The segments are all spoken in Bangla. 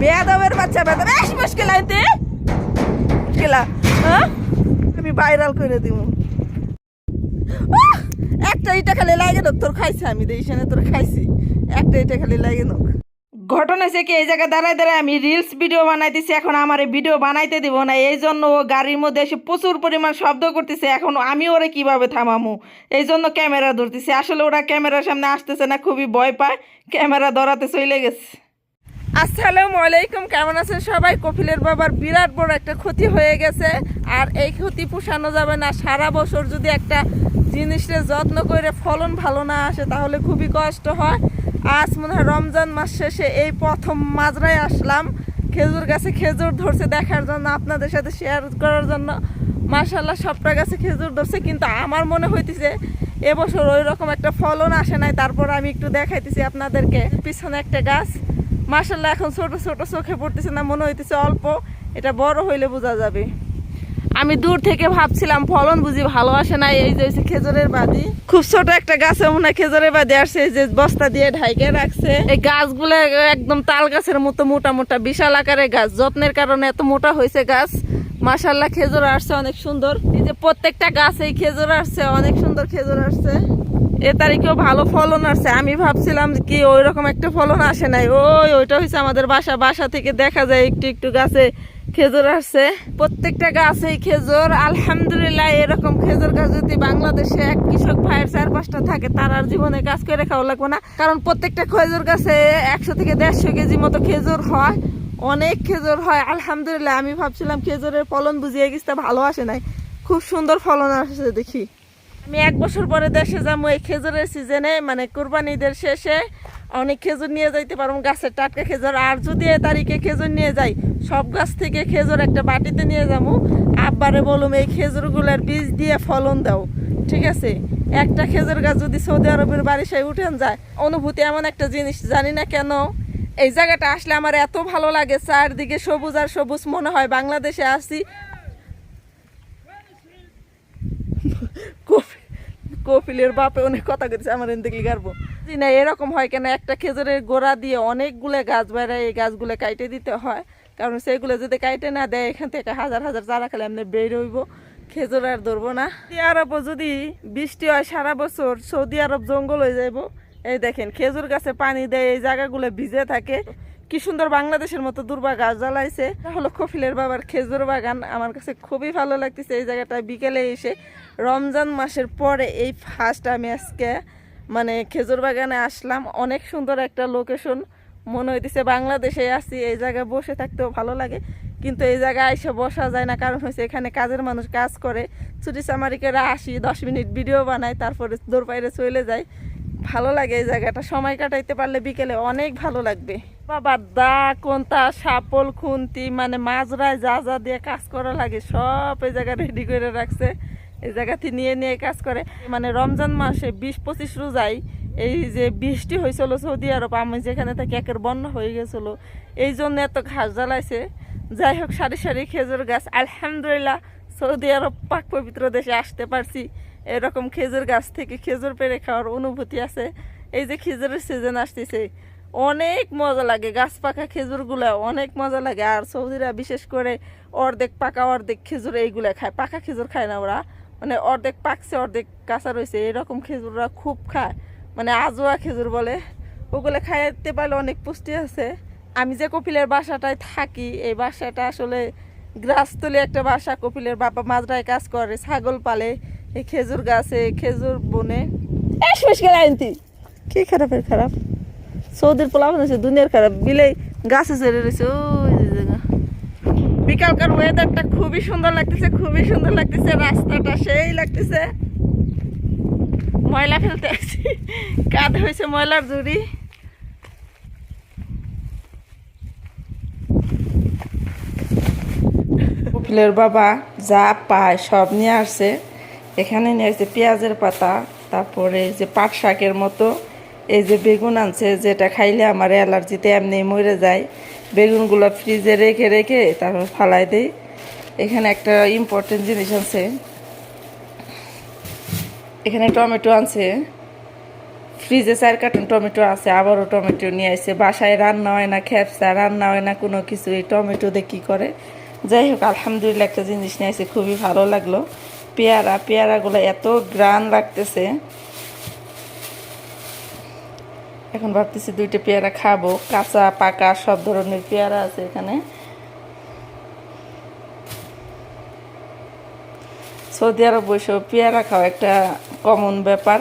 বেয়াদবের বাচ্চা বেদব বেশ মুশকিল আইতে মুশকিলা হ্যাঁ? আমি ভাইরাল করে দিব! একটা ইটা খালি লাগে নোক তোর খাইছি আমি দেখিস তোর খাইছি। একটা ইটা খালি লাগে নোক ঘটনা হচ্ছে কি, এই জায়গায় দাঁড়ায় দাঁড়ায় আমি রিলস ভিডিও বানাইতেছি এখন আমার ভিডিও বানাইতে দিব না এই জন্য ও গাড়ির মধ্যে এসে প্রচুর পরিমাণ শব্দ করতেছে, এখন আমি ওরে কীভাবে থামামু? এই জন্য ক্যামেরা ধরতেছি, আসলে ওরা ক্যামেরার সামনে আসতেছে না, খুবই ভয় পায়, ক্যামেরা ধরাতে চলে গেছে। আসসালামু আলাইকুম, কেমন আছেন সবাই? কপিলের বাবার বিরাট বড় একটা ক্ষতি হয়ে গেছে। আর এই ক্ষতি পোষানো যাবে না। সারা বছর যদি একটা জিনিসের যত্ন করে ফলন ভালো না আসে, তাহলে খুবই কষ্ট হয়। আজ মনে হয় রমজান মাস শেষে এই প্রথম মাজরায় আসলাম। খেজুর গাছে খেজুর ধরছে দেখার জন্য, আপনাদের সাথে শেয়ার করার জন্য। মাশাল্লাহ সবটা গাছে খেজুর ধরছে। কিন্তু আমার মনে হইতেছে এবছর ওই রকম একটা ফলন আসে নাই। তারপর আমি একটু দেখাইতেছি আপনাদেরকে। পিছনে একটা গাছ। মাশাল্লাহ এখন ছোট ছোট চোখে পড়তেছে না, মনে হইতেছে অল্প। এটা বড় হইলে বোঝা যাবে। আমি দূর থেকে ভাবছিলাম, ফলন বুঝি ভালো আসে না এই যে খেজুরের বাদি। খুব ছোট একটা গাছে মনে হয় খেজুরের বাদি আসছে, এই যে বস্তা দিয়ে ঢাইকে রাখছে। এই গাছগুলো একদম তাল গাছের মতো মোটা মোটা, বিশাল আকারের গাছ, যত্নের কারণে এত মোটা হয়েছে গাছ। মাশাল্লাহ খেজুর আসছে অনেক সুন্দর। প্রত্যেকটা গাছেই খেজুর আসছে, অনেক সুন্দর খেজুর আসছে। এ তারিখেও ভালো ফলন আসছে। আমি ভাবছিলাম কি ওই রকম একটা ফলন আসে নাই। ওই, ওইটা হচ্ছে আমাদের বাসা। বাসা থেকে দেখা যায় একটু একটু গাছে খেজুর আসছে। প্রত্যেকটা গাছেই খেজুর। আলহামদুলিল্লাহ, এরকম খেজুর গাছ যদি বাংলাদেশে এক কৃষক ভাইয়ের চার পাঁচটা থাকে, তার আর জীবনে কাজ করে খাওয়া লাগবে না। কারণ প্রত্যেকটা খেজুর গাছে একশো থেকে দেড়শো কেজি মতো খেজুর হয়। অনেক খেজুর হয়। আলহামদুলিল্লাহ, আমি ভাবছিলাম খেজুরের ফলন বুঝিয়ে গেছে, ভালো আসে নাই। খুব সুন্দর ফলন আসছে, দেখি। আমি এক বছর পরে দেশে যাব, এই খেজুরের সিজনে মানে কোরবানি ঈদের শেষে অনেক খেজুর নিয়ে যাইতে পারব, গাছের টাটকা খেজুর। আর যদি এ তারিখে খেজুর নিয়ে যাই, সব গাছ থেকে খেজুর একটা বাটিতে নিয়ে যাব। আব্বারে বলুম, এই খেজুরগুলোর বীজ দিয়ে ফলন দাও, ঠিক আছে? একটা খেজুর গাছ যদি সৌদি আরবের বাড়ি বারিশায় উঠেন যায়, অনুভূতি এমন একটা জিনিস, জানি না কেন। এই জায়গাটা আসলে আমার এত ভালো লাগে, চারদিকে সবুজ আর সবুজ মনে হয়, বাংলাদেশে আসি কপিলের বাপে অনেক কথা করেছে আমার দেখলে গারবো? জি না, এরকম হয় কেন? একটা খেজুরের গোড়া দিয়ে অনেকগুলো গাছ বেড়ায় এই গাছগুলো কাইটে দিতে হয়। কারণ সেগুলো যদি কাইটে না দেয়, এখান থেকে হাজার হাজার চারা খেলে এমনি বের হইব। খেজুর আর ধরবো না। সৌদি আরবও যদি বৃষ্টি হয় সারা বছর, সৌদি আরব জঙ্গল হয়ে যাইব। এই দেখেন, খেজুর গাছে পানি দেয়, এই জায়গাগুলো ভিজে থাকে। কি সুন্দর বাংলাদেশের মতো দুর্বা গাছ জ্বালাইছে। হলো কফিলের বাবার খেজুর বাগান। আমার কাছে খুবই ভালো লাগতেছে এই জায়গাটা বিকেলে এসে। রমজান মাসের পরে এই ফার্স্ট আমি আজকে মানে খেজুর বাগানে আসলাম। অনেক সুন্দর একটা লোকেশন মনে হইতেছে বাংলাদেশে আসি এই জায়গায় বসে থাকতেও ভালো লাগে। কিন্তু এই জায়গায় এসে বসা যায় না। কারণ হচ্ছে এখানে কাজের মানুষ কাজ করে। ছুটি চামারিকেরা আসি, দশ মিনিট ভিডিও বানায়, তারপরে দৌড় বাইরে চলে যায়। ভালো লাগে এই জায়গাটা। সময় কাটাইতে পারলে বিকেলে অনেক ভালো লাগবে। বাবা দা কোনটা সাপল, খুন্তি মানে মাজরায় যা যা দিয়ে কাজ করা লাগে, সব এই জায়গা রেডি করে রাখছে। এই জায়গাতে নিয়ে নিয়ে কাজ করে। মানে রমজান মাসে বিশ পঁচিশ রোজাই এই যে বৃষ্টি হয়েছিল সৌদি আরব, আমি যেখানে থাকি একের বন্যা হয়ে গেছিল। এই জন্য এত ঘাস জ্বালাইছে। যাই হোক, সারি সারি খেজুর গাছ, আলহামদুলিল্লাহ সৌদি আরব পাক পবিত্র দেশে আসতে পারছি। এরকম খেজুর গাছ থেকে খেজুর পেরে খাওয়ার অনুভূতি আছে। এই যে খেজুরের সিজন আসতেছে। অনেক মজা লাগে গাছ পাকা খেজুরগুলো অনেক মজা লাগে। আর সৌদিরা বিশেষ করে অর্ধেক পাকা অর্ধেক খেজুর এইগুলো খায়। পাকা খেজুর খায় না ওরা। মানে অর্ধেক পাকছে অর্ধেক কাঁচা রয়েছে। এরকম খেজুররা খুব খায়। মানে আজোয়া খেজুর বলে। ওগুলো খাইতে পারলে অনেক পুষ্টি আছে। আমি যে কপিলের বাসাটায় থাকি এই বাসাটা আসলে গ্রাসতলি একটা বাসা। কপিলের বাবা মাজরায় কাজ করে ছাগল পালে। এই খেজুর গাছে খেজুর বনে। কি খারাপের খারাপ? সৌদির পোলাপ আছে দুনিয়ার খারাপ। বিলে গাছে ছেড়ে রয়েছে বিকালকার ওয়েদারটা খুবই সুন্দর লাগতেছে, খুবই সুন্দর লাগতেছে, রাস্তাটা সেই লাগতেছে। ময়লা ফেলতে আসছি কাঁধ হয়েছে ময়লার জুড়ি। কপিলের বাবা যা পায় সব নিয়ে আসছে। এখানে নিয়ে আসছে পেঁয়াজের পাতা, তারপরে যে পাট শাকের মতো। এই যে বেগুন আনছে, যেটা খাইলে আমার অ্যালার্জিতে এমনি মরে যায়, বেগুনগুলো ফ্রিজে রেখে রেখে তারপর ফালাই দেই। এখানে একটা ইম্পর্টেন্ট জিনিস আছে এখানে টমেটো আনছে। ফ্রিজে চার কার্টন টমেটো আছে, আবারও টমেটো নিয়ে আসছে বাসায় রান্না হয় না, খেপসা রান্না হয় না, কোনো কিছু এই টমেটো দিয়ে কী করে? যাই হোক, আলহামদুলিল্লাহ একটা জিনিস নিয়ে আসছে খুবই ভালো লাগল। পেয়ারা, পেয়ারাগুলো এত গ্রান লাগতেছে। এখন ভাবতেছি দুইটা পেয়ারা খাব। কাঁচা, পাকা সব ধরনের পেয়ারা আছে এখানে। সৌদি আরব বসে পেয়ারা খাওয়া একটা কমন ব্যাপার।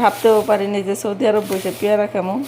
ভাবতেও পারিনি যে সৌদি আরব বসে পেয়ারা কেমন